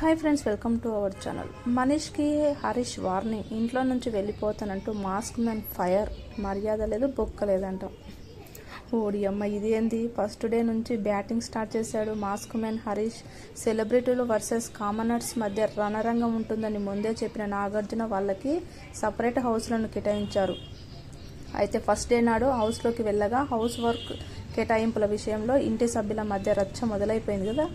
Hi friends welcome to our channel. మనీష్కి Harish warning. ఇంట్లో నుంచి వెళ్ళిపోతానంటూ mask man fire మర్యాద లేదు బొక్క లేదంట. ఓడి అమ్మ ఇది ఏంది ఫస్ట్ డే నుంచి బ్యాటింగ్ స్టార్ట్ చేశాడు మాస్క్ మ్యాన్ హరీష్. సెలబ్రిటీలు వర్సెస్ కామనర్స్ మధ్య రణరంగం ఉంటుందని ముందే చెప్పిన నాగార్జున వాళ్ళకి సపరేట్ హౌస్లను కేటాయించారు. అయితే ఫస్ట్ డే నాడు హౌస్లోకి వెళ్ళగా హౌస్ వర్క్ కేటాయింపుల విషయంలో ఇంటి సభ్యుల మధ్య రచ్చ మొదలైపోయింది కదా.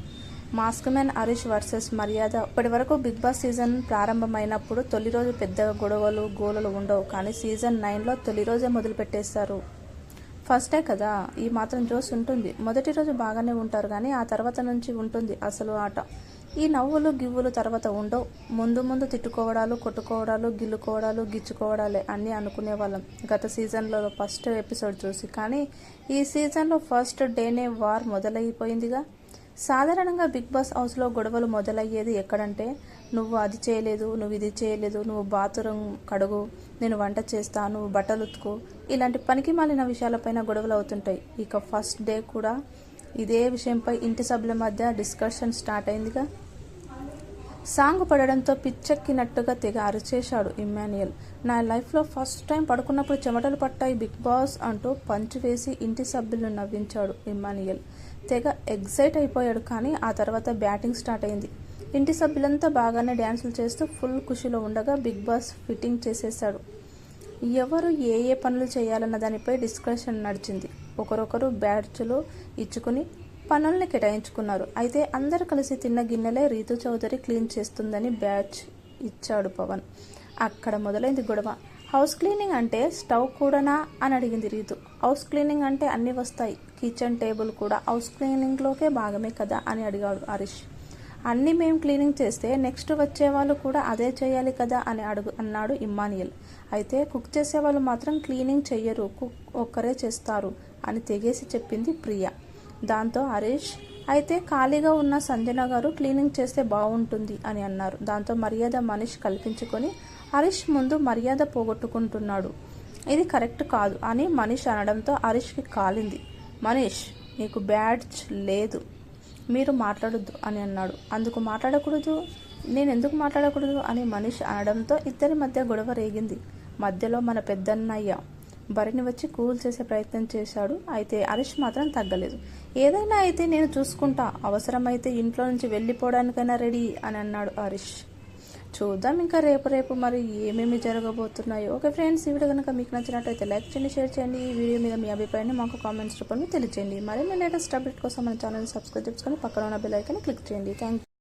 మాస్క్ మ్యాన్ హరీష్ వర్సెస్ మర్యాద. ఇప్పటి వరకు బిగ్ బాస్ సీజన్ ప్రారంభమైనప్పుడు తొలి రోజు పెద్దగా గొడవలు గోలలు ఉండవు కానీ సీజన్ నైన్లో తొలి రోజే మొదలు పెట్టేస్తారు ఫస్టే కదా ఈ మాత్రం జోస్ ఉంటుంది. మొదటి రోజు బాగానే ఉంటారు కానీ ఆ తర్వాత నుంచి ఉంటుంది అసలు ఆట. ఈ నవ్వులు గివ్వులు తర్వాత ఉండవు. ముందు ముందు తిట్టుకోవడాలు కొట్టుకోవడాలు గిల్లుకోవడాలు గిచ్చుకోవడాలే అన్నీ అనుకునే వాళ్ళం గత సీజన్లో ఫస్ట్ ఎపిసోడ్ చూసి కానీ ఈ సీజన్లో ఫస్ట్ డేనే వార్ మొదలైపోయిందిగా. సాధారణంగా బిగ్ బాస్ హౌస్లో గొడవలు మొదలయ్యేది ఎక్కడంటే నువ్వు అది చేయలేదు నువ్వు ఇది చేయలేదు నువ్వు బాత్రూమ్ కడుగు నేను వంట చేస్తాను నువ్వు బట్టలు ఉతుకు ఇలాంటి పనికి మాలిన విషయాలపైన గొడవలు అవుతుంటాయి. ఇక ఫస్ట్ డే కూడా ఇదే విషయంపై ఇంటి సభ్యుల మధ్య డిస్కషన్ స్టార్ట్ అయిందిగా. సాంగ్ పడడంతో పిచ్చెక్కినట్టుగా తెగ అరిచేశాడు ఇమ్మాన్యుయల్. నా లైఫ్లో ఫస్ట్ టైం పడుకున్నప్పుడు చెమటలు పట్టాయి బిగ్ బాస్ అంటూ పంచు వేసి ఇంటి సభ్యులను నవ్వించాడు ఇమ్మాన్యుయల్. తెగ ఎగ్జైట్ అయిపోయాడు కానీ ఆ తర్వాత బ్యాటింగ్ స్టార్ట్ అయింది. ఇంటి సభ్యులంతా బాగానే డ్యాన్సులు చేస్తూ ఫుల్ ఖుషిలో ఉండగా బిగ్ బాస్ ఫిట్టింగ్ చేసేశాడు. ఎవరు ఏ ఏ పనులు చేయాలన్న దానిపై డిస్కషన్ నడిచింది. ఒకరొకరు బ్యాచ్లు ఇచ్చుకుని పనుల్ని కేటాయించుకున్నారు. అయితే అందరు కలిసి తిన్న గిన్నెలే రీతు చౌదరి క్లీన్ చేస్తుందని బ్యాచ్ ఇచ్చాడు పవన్. అక్కడ మొదలైంది గొడవ. హౌస్ క్లీనింగ్ అంటే స్టవ్ కూడానా? అని అడిగింది రీతు. హౌస్ క్లీనింగ్ అంటే అన్నీ వస్తాయి. కిచెన్ టేబుల్ కూడా హౌస్ క్లీనింగ్లోకే భాగమే కదా? అని అడిగాడు హరీష్. అన్నీ మేము క్లీనింగ్ చేస్తే నెక్స్ట్ వచ్చే వాళ్ళు కూడా అదే చేయాలి కదా? అని అడుగు అన్నాడు ఇమ్మానియల్. అయితే కుక్ చేసే వాళ్ళు మాత్రం క్లీనింగ్ చెయ్యరు. కుక్ ఒక్కరే చేస్తారు అని తెగేసి చెప్పింది ప్రియా. దాంతో హరీష్ అయితే ఖాళీగా ఉన్న సంజన గారు క్లీనింగ్ చేస్తే బాగుంటుంది అని అన్నారు. దాంతో మర్యాద మనీష్ కల్పించుకొని హరీష్ ముందు మర్యాద పోగొట్టుకుంటున్నాడు. ఇది కరెక్ట్ కాదు అని మనీష్ అనడంతో హరీష్కి కాలింది. మనీష్ నీకు బ్యాడ్జ్ లేదు. మీరు మాట్లాడొద్దు అని అన్నాడు. అందుకు మాట్లాడకూడదు? నేను ఎందుకు మాట్లాడకూడదు? అని మనీష్ అనడంతో ఇద్దరి మధ్య గొడవ రేగింది. మధ్యలో మన పెద్దన్నయ్య బరిని వచ్చి కూల్ చేసే ప్రయత్నం చేశాడు. అయితే హరీష్ మాత్రం తగ్గలేదు. ఏదైనా అయితే నేను చూసుకుంటా. అవసరమైతే ఇంట్లో నుంచి వెళ్ళిపోవడానికైనా రెడీ అని అన్నాడు హరీష్. చూద్దాం ఇంకా రేపు రేపు మరి ఏమేమి జరగబోతున్నాయో. ఓకే ఫ్రెండ్స్ ఈ వీడియో కనుక మీకు నచ్చినట్టయితే లైక్ చేయండి షేర్ చేయండి. ఈ వీడియో మీద మీ అభిప్రాయాన్ని మాకు కామెంట్స్ రూపంలో తెలియజేయండి మరిన్ని లేటెస్ట్ అప్డేట్ కోసం మన ఛానల్ సబ్స్క్రైబ్ చేసుకొని పక్కన ఉన్న బెల్ ఐకాన్ని క్లిక్ చేయండి. థ్యాంక్